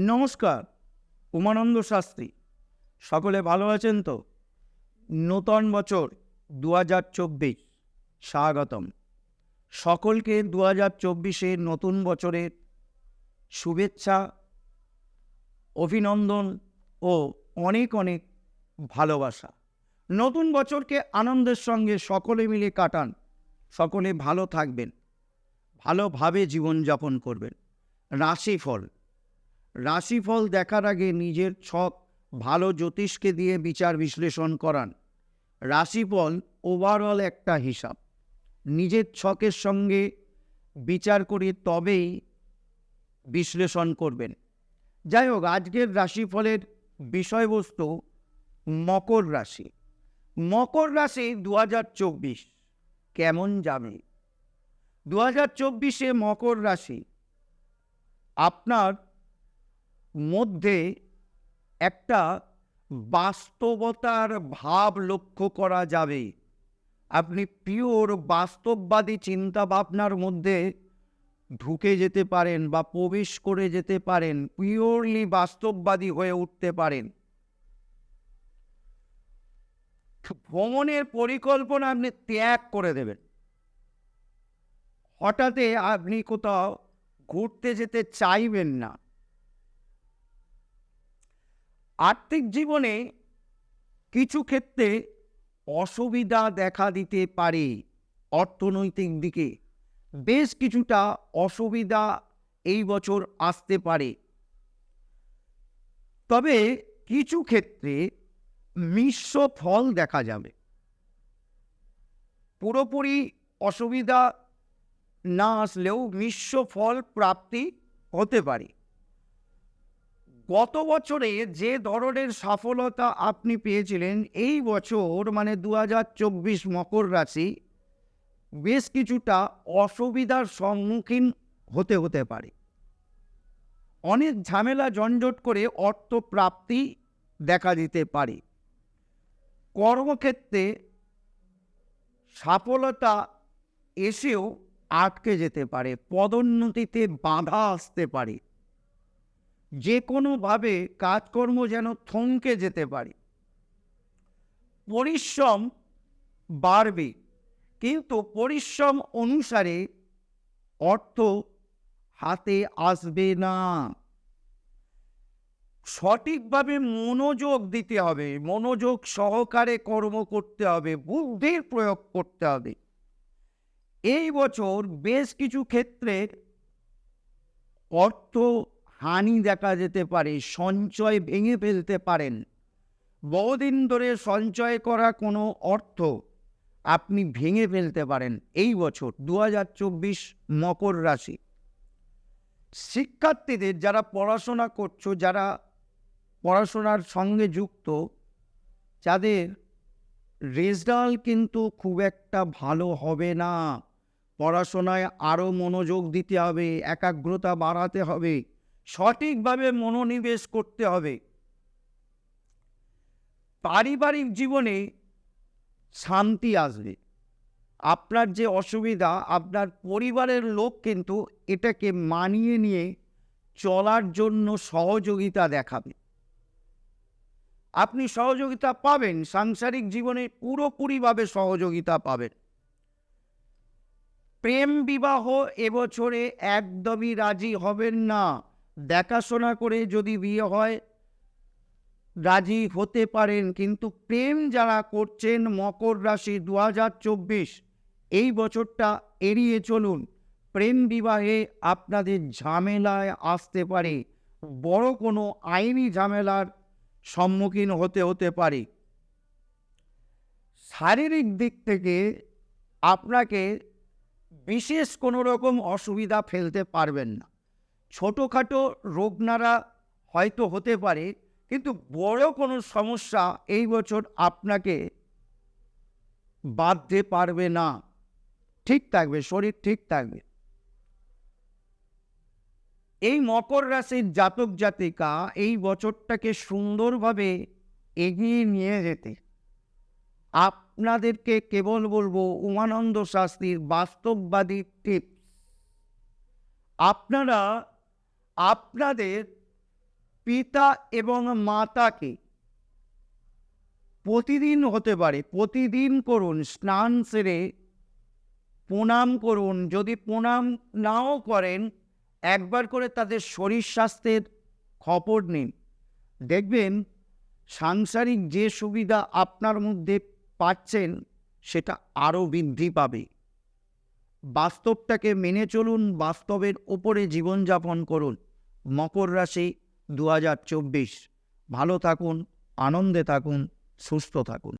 নমস্কার, উমানন্দ শাস্ত্রী। সকলে ভালো আছেন তো? নূতন বছর দু হাজার চব্বিশ, স্বাগতম। সকলকে দু হাজার চব্বিশে নতুন বছরের শুভেচ্ছা, অভিনন্দন ও অনেক অনেক ভালোবাসা। নতুন বছরকে আনন্দের সঙ্গে সকলে মিলে কাটান। সকলে ভালো থাকবেন। ভালোভাবে জীবনযাপন করবেন। রাশিফল। রাশিফল দেখার আগে নিজের ছক ভালো জ্যোতিষকে দিয়ে বিচার বিশ্লেষণ করান। রাশিফল ওভারঅল একটা হিসাব। নিজের ছকের সঙ্গে বিচার করে তবেই বিশ্লেষণ করবেন। যাই হোক, আজকের রাশিফলের বিষয়বস্তু মকর রাশি। মকর রাশি দু হাজার চব্বিশ কেমন যাবে? দু হাজার চব্বিশে মকর রাশি আপনার মধ্যে একটা বাস্তবতার ভাব লক্ষ্য করা যাবে। আপনি পিওর বাস্তববাদী চিন্তা ভাবনার মধ্যে ঢুকে যেতে পারেন বা প্রবেশ করে যেতে পারেন, পিওরলি বাস্তববাদী হয়ে উঠতে পারেন। ভ্রমণের পরিকল্পনা আপনি ত্যাগ করে দেবেন। হঠাৎ আপনি কোথাও ঘুরতে যেতে চাইবেন না। আর্থিক জীবনে কিছু ক্ষেত্রে অসুবিধা দেখা দিতে পারে অর্থনৈতিক দিকে। বেশ কিছুটা অসুবিধা এই বছর আসতে পারে। তবে কিছু ক্ষেত্রে মিশ্র ফল দেখা যাবে। পুরোপুরি অসুবিধা না আসলেও মিশ্র ফল প্রাপ্তি হতে পারে। গত বছরে যে ধরনের সফলতা আপনি পেয়েছিলেন, এই বছর মানে দু হাজার চব্বিশ মকর রাশি, বেশ কিছুটা অসুবিধার সম্মুখীন হতে হতে পারে। অনেক ঝামেলা জঞ্জট করে অর্থ প্রাপ্তি দেখা দিতে পারে। কর্মক্ষেত্রে সফলতা এসেও আটকে যেতে পারে, পদোন্নতিতে বাধা আসতে পারে। যে কোনোভাবে কাজকর্ম যেন থমকে যেতে পারে। পরিশ্রম বাড়বে, কিন্তু পরিশ্রম অনুসারে অর্থ হাতে আসবে না। সঠিকভাবে মনোযোগ দিতে হবে, মনোযোগ সহকারে কর্ম করতে হবে, বুদ্ধির প্রয়োগ করতে হবে। এই বছর বেশ কিছু ক্ষেত্রে অর্থ হানি দেখা যেতে পারে, সঞ্চয় ভেঙে ফেলতে পারেন। বহুদিন ধরে সঞ্চয় করা কোনো অর্থ আপনি ভেঙে ফেলতে পারেন এই বছর দু হাজার চব্বিশ মকর রাশি। শিক্ষার্থীদের যারা পড়াশোনা করছ, যারা পড়াশোনার সঙ্গে যুক্ত, যাদের রেজাল্ট কিন্তু খুব একটা ভালো হবে না। পড়াশোনায় আরও মনোযোগ দিতে হবে, একাগ্রতা বাড়াতে হবে। সঠিকভাবে মনোনিবেশ করতে হবে। পারিবারিক জীবনে শান্তি আসবে। আপনার যে অসুবিধা, আপনার পরিবারের লোক কিন্তু এটাকে মানিয়ে নিয়ে চলার জন্য সহযোগিতা দেখাবে। আপনি সহযোগিতা পাবেন, সাংসারিক জীবনে পুরোপুরিভাবে সহযোগিতা পাবেন। প্রেম বিবাহ এবছরে একদমই রাজি হবেন না। দেখাশোনা করে যদি বিয়ে হয়, রাজি হতে পারেন, কিন্তু প্রেম যারা করছেন মকর রাশি দু হাজার চব্বিশ, এই বছরটা এড়িয়ে চলুন। প্রেম বিবাহে আপনাদের ঝামেলায় আসতে পারে, বড় কোনো আইনি ঝামেলার সম্মুখীন হতে হতে পারে। শারীরিক দিক থেকে আপনাকে বিশেষ কোনো রকম অসুবিধা ফেলতে পারবেন না। ছোটোখাটো রোগনারা হয়তো হতে পারে, কিন্তু বড় কোনো সমস্যা এই বছর আপনাকে বাঁধতে পারবে না। ঠিক থাকবে, শরীর ঠিক থাকবে। এই মকর রাশির জাতক জাতিকা এই বছরটাকে সুন্দরভাবে এগিয়ে নিয়ে যেতে। আপনাদেরকে কেবল বলব উমানন্দ শাস্ত্রীর বাস্তববাদী টিপস। আপনারা আপনাদের পিতা এবং মাতাকে প্রতিদিন হতে পারে, প্রতিদিন করুন, স্নান সেরে প্রণাম করুন। যদি প্রণাম নাও করেন, একবার করে তাদের শরীর স্বাস্থ্যের খবর নিন। দেখবেন সাংসারিক যে সুবিধা আপনার মধ্যে পাচ্ছেন, সেটা আরও বৃদ্ধি পাবে। বাস্তবটাকে মেনে চলুন, বাস্তবের ওপরে জীবনযাপন করুন। মকর রাশি দু ভালো থাকুন আনন্দে থাকুন সুস্থ থাকুন।